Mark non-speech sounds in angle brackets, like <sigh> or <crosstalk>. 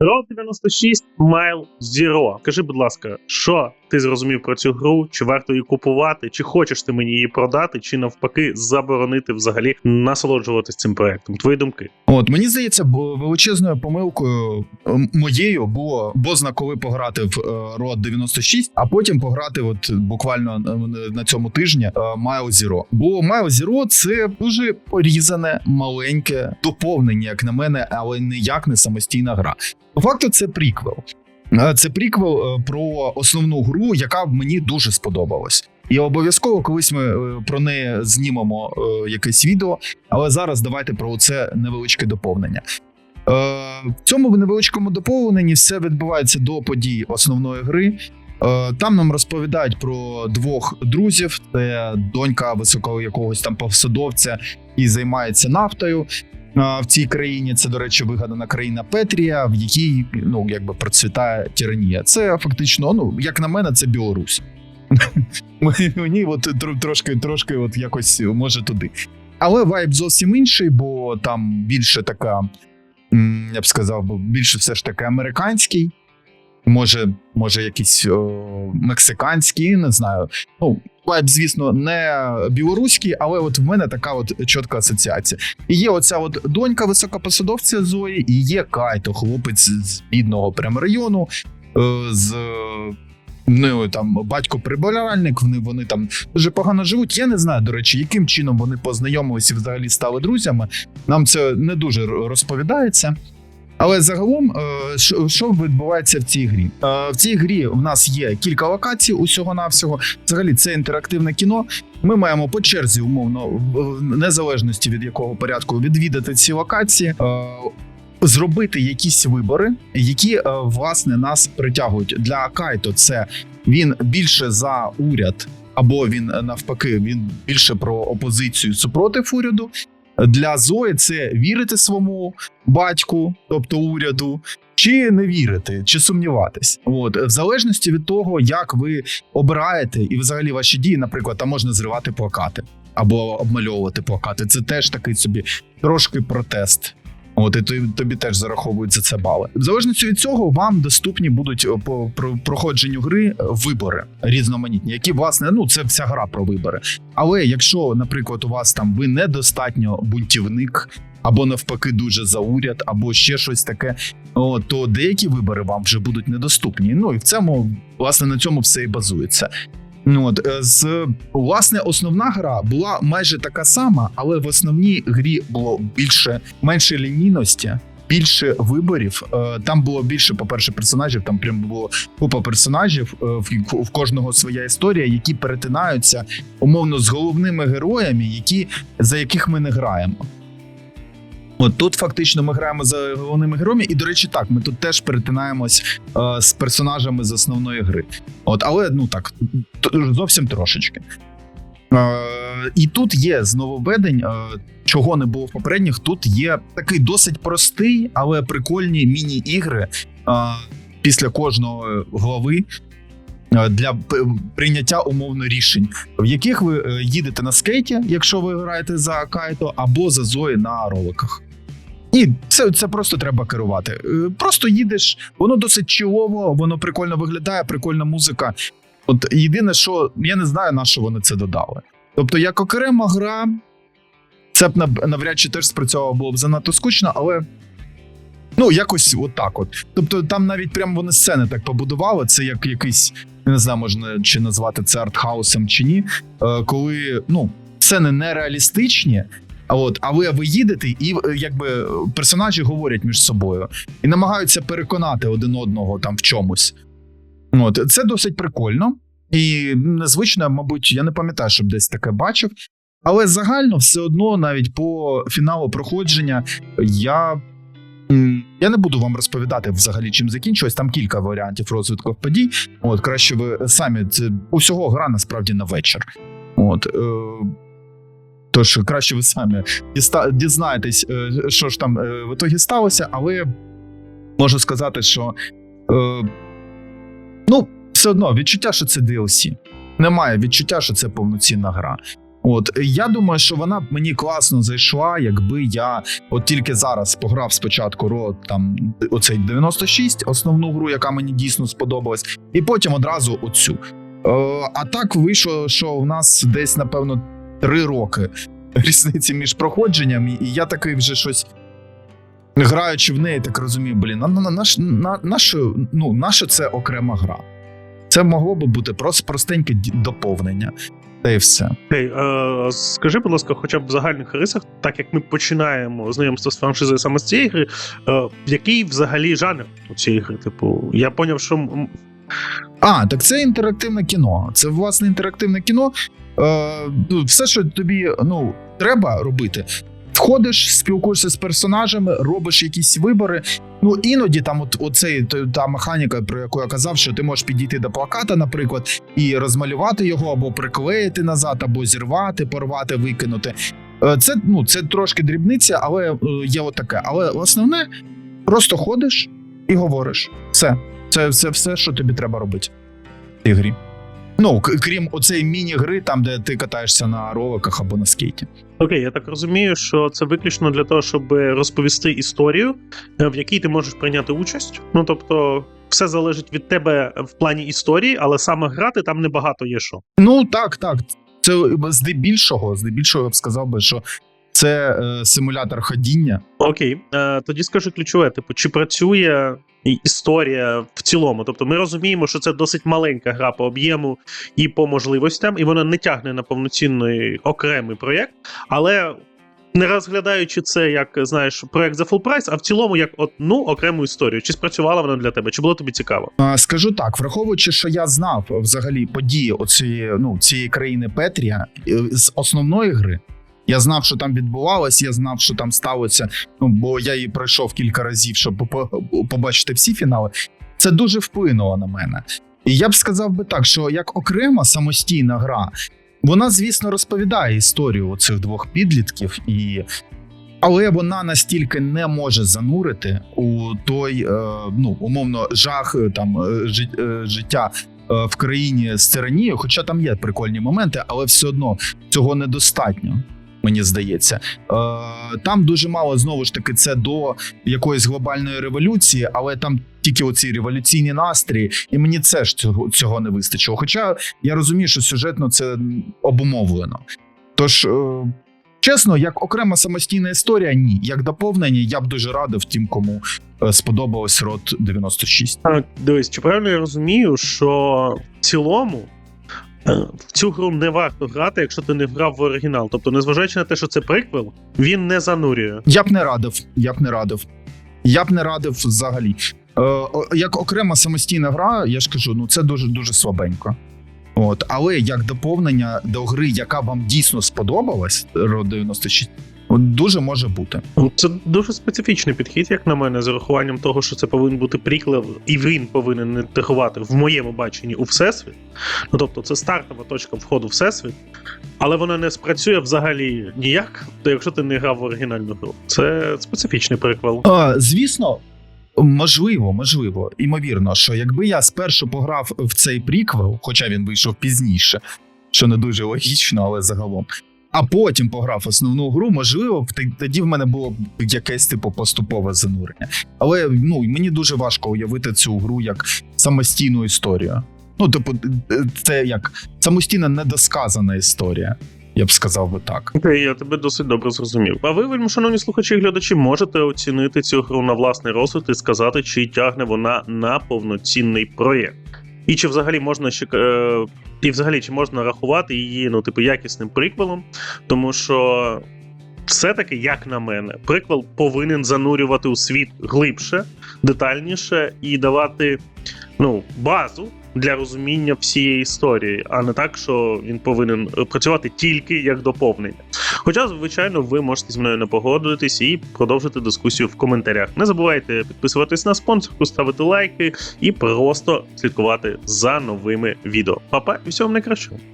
Road 96 Mile Zero. Кажи, будь ласка, що ти зрозумів про цю гру? Чи варто її купувати? Чи хочеш ти мені її продати, чи навпаки заборонити взагалі насолоджуватись цим проектом? Твої думки? От мені здається, бо величезною помилкою моєю було бозна, коли пограти в е, Road 96, а потім пограти, от буквально е, на цьому тижні е, Mile Zero. Бо Mile Zero – це дуже порізане, маленьке доповнення, як на мене, але ніяк не самостійна гра. По факту, це приквел. Е, Це приквел е, про основну гру, яка мені дуже сподобалась. І обов'язково колись ми е, про неї знімемо якесь відео. Але зараз давайте про це невеличке доповнення. В цьому невеличкому доповненні все відбувається до подій основної гри. Там нам розповідають про двох друзів: це донька високого якогось там посадовця і займається нафтою. В цій країні це, до речі, вигадана країна Петрія, в якій ну якби процвітає тиранія. Це фактично, ну як на мене, це Білорусь. <laughs> Мені от трошки, трошки, от якось може туди. Але вайб зовсім інший, бо там більше така, я б сказав, більше все ж таки американський. Може, може, якийсь о, мексиканський, не знаю. Ну, вайб, звісно, не білоруський, але от в мене така от чітка асоціація. І є оця от донька високопосадовця Зої, і є Кайто, хлопець з бідного прям району, е, з Ну, там батько прибиральник, вони, вони там дуже погано живуть. Я не знаю, до речі, яким чином вони познайомилися і взагалі стали друзями. Нам це не дуже розповідається. Але загалом, е, що, відбувається в цій грі? Е, В цій грі в нас є кілька локацій усього-навсього. Взагалі, це інтерактивне кіно. Ми маємо по черзі, умовно, в незалежності від якого порядку відвідати ці локації. е, Зробити якісь вибори, які власне нас притягують для Кайто. Це він більше за уряд, або він навпаки, він більше про опозицію супротив уряду. Для Зої це вірити своєму батьку, тобто уряду, чи не вірити, чи сумніватись. От в залежності від того, як ви обираєте, і взагалі ваші дії, наприклад, там можна зривати плакати або обмальовувати плакати. Це теж такий собі трошки протест. От і тобі, тобі теж зараховують за це бали. В залежності від цього вам доступні будуть о, по про- проходженню гри е, вибори різноманітні, які власне ну це вся гра про вибори. Але якщо, наприклад, у вас там ви недостатньо бунтівник, або навпаки, дуже за уряд, або ще щось таке, о, то деякі вибори вам вже будуть недоступні. Ну і в цьому власне на цьому все і базується. Ну от е, з власне основна гра була майже така сама, але в основній грі було більше менше лінійності. Більше виборів Е, там було більше, по-перше, персонажів. Там прям було купа персонажів е, в кожного своя історія, які перетинаються умовно з головними героями, які за яких ми не граємо. От тут фактично ми граємо за головними героями, і до речі, так ми тут теж перетинаємось е, з персонажами з основної гри. От, але ну так, зовсім трошечки. Е, і тут є з нововведень, е, чого не було в попередніх. Тут є такий досить простий, але прикольні міні-ігри е, після кожної глави. е, Для прийняття умовно рішень, в яких ви е, їдете на скейті, якщо ви граєте за Кайто, або за Зої на роликах. І це, це просто треба керувати. Е, Просто їдеш, воно досить чілово, воно прикольно виглядає, прикольна музика. От єдине, що я не знаю, на що вони це додали. Тобто, як окрема гра, це б нав- навряд чи теж спрацьовувало було б занадто скучно, але. Ну, якось отак от. Тобто, там навіть прямо вони сцени так побудували. Це як якийсь, не знаю, можна чи назвати це артхаусом чи ні. Е, коли ну, сцени нереалістичні, от, а ви, ви їдете, і е, якби персонажі говорять між собою і намагаються переконати один одного там в чомусь. От, це досить прикольно. І незвично, мабуть, я не пам'ятаю, щоб десь таке бачив. Але загально все одно, навіть по фіналу проходження, я. Я не буду вам розповідати взагалі, чим закінчилось. Там кілька варіантів розвитку подій. От краще ви самі це усього гра насправді на вечір. От е, тож краще ви самі дізнаєтесь, е, що ж там е, в ітогі сталося, але можу сказати, що е, ну, все одно відчуття, що це DLC. Немає відчуття, що це повноцінна гра. От я думаю, що вона б мені класно зайшла, якби я от тільки зараз пограв спочатку ро там оцей 96, основну гру, яка мені дійсно сподобалась, і потім одразу оцю. Е, а так вийшло, що в нас десь, напевно, три роки <laughs> різниці між проходженням, і я такий вже щось. Граючи в неї, так розумію, блін, на, на, на, ну, нащо це окрема гра? Це могло би бути просто простеньке доповнення. Та й все. Окей, е, скажи, будь ласка, хоча б в загальних рисах, так як ми починаємо знайомство з франшизою саме з цієї гри, е, який взагалі жанр у цієї гри? Типу, я поняв, що А, так це інтерактивне кіно. Це власне інтерактивне кіно. Е, ну, все, що тобі ну, треба робити. Входиш, спілкуєшся з персонажами, робиш якісь вибори. Ну іноді там, от оцей та- механіка, про яку я казав, що ти можеш підійти до плаката, наприклад, і розмалювати його, або приклеїти назад, або зірвати, порвати, викинути. Е, Це ну це трошки дрібниця, але е, є отаке. Але основне просто ходиш і говориш. Все. Це, це все, що тобі треба робити в цій грі. Ну, крім оцеї міні-гри, там, де ти катаєшся на роликах або на скейті. Окей, я так розумію, що це виключно для того, щоб розповісти історію, е, в якій ти можеш прийняти участь. Ну тобто, все залежить від тебе в плані історії, але саме грати там небагато є що. Ну так, так. Це здебільшого, здебільшого я б сказав би, що це е, симулятор ходіння. Окей, е, тоді скажи ключове: типу, чи працює історія в цілому? Тобто, ми розуміємо, що це досить маленька гра по об'єму і по можливостям, і вона не тягне на повноцінний окремий проєкт, але. Не розглядаючи це як знаєш проект за full прайс, а в цілому як одну окрему історію. Чи спрацювала вона для тебе? Чи було тобі цікаво? Скажу так, враховуючи, що я знав взагалі події оцієї ну, цієї країни Петрія е, з основної гри. Я знав, що там відбувалось, я знав, що там сталося. Ну бо я її пройшов кілька разів, щоб по- побачити всі фінали. Це дуже вплинуло на мене. І я б сказав би так, що як окрема самостійна гра, вона, звісно, розповідає історію цих двох підлітків, і... але вона настільки не може занурити у той, е, ну, умовно, жах е, там е, е, життя е, в країні з тиранією, хоча там є прикольні моменти, але все одно цього недостатньо. Мені здається, Е, там дуже мало знову ж таки це до якоїсь глобальної революції, але там тільки оці революційні настрої, і мені це ж цього, цього не вистачило. Хоча я розумію, що сюжетно це обумовлено. Тож, е, чесно, як окрема самостійна історія, ні. Як доповнення, я б дуже радив тим, кому е, сподобалось рот 96. А, дивись, чи правильно я розумію, що в цілому цю гру не варто грати, якщо ти не грав в оригінал. Тобто, незважаючи на те, що це приквел, він не занурює. Я б не радив. Я б не радив. Я б не радив взагалі. Е, як окрема самостійна гра, я ж кажу, ну це дуже дуже слабенько. От, але як доповнення до гри, яка вам дійсно сподобалась, ро 96, от дуже може бути. Ну, Це дуже специфічний підхід, як на мене, з урахуванням того, що це повинен бути приквел, і він повинен інтегрувати в моєму баченні у всесвіт. Ну тобто, це стартова точка входу в всесвіт, але вона не спрацює взагалі ніяк, то якщо ти не грав в оригінальну гру. Це специфічний приквел. А, звісно, можливо, можливо, імовірно, що якби я спершу пограв в цей приквел, хоча він вийшов пізніше, що не дуже логічно, але загалом. А потім пограв основну гру, можливо, тоді в мене було б якесь типу поступове занурення. Але ну мені дуже важко уявити цю гру як самостійну історію. Ну, типу, це як самостійна недосказана історія. Я б сказав би так. Окей, я тебе досить добре зрозумів. А ви, вельми шановні слухачі і глядачі, можете оцінити цю гру на власний розсуд і сказати, чи тягне вона на повноцінний проєкт. І чи взагалі можна ще е, і взагалі чи можна рахувати її ну, типу, якісним приквелом, тому що все-таки, як на мене, приквел повинен занурювати у світ глибше, детальніше і давати ну, базу для розуміння всієї історії, а не так, що він повинен е, працювати тільки як доповнення. Хоча, звичайно, ви можете зі мною не погодитись і продовжити дискусію в коментарях. Не забувайте підписуватись на спонсорку, ставити лайки і просто слідкувати за новими відео. Па-па і всього найкращого.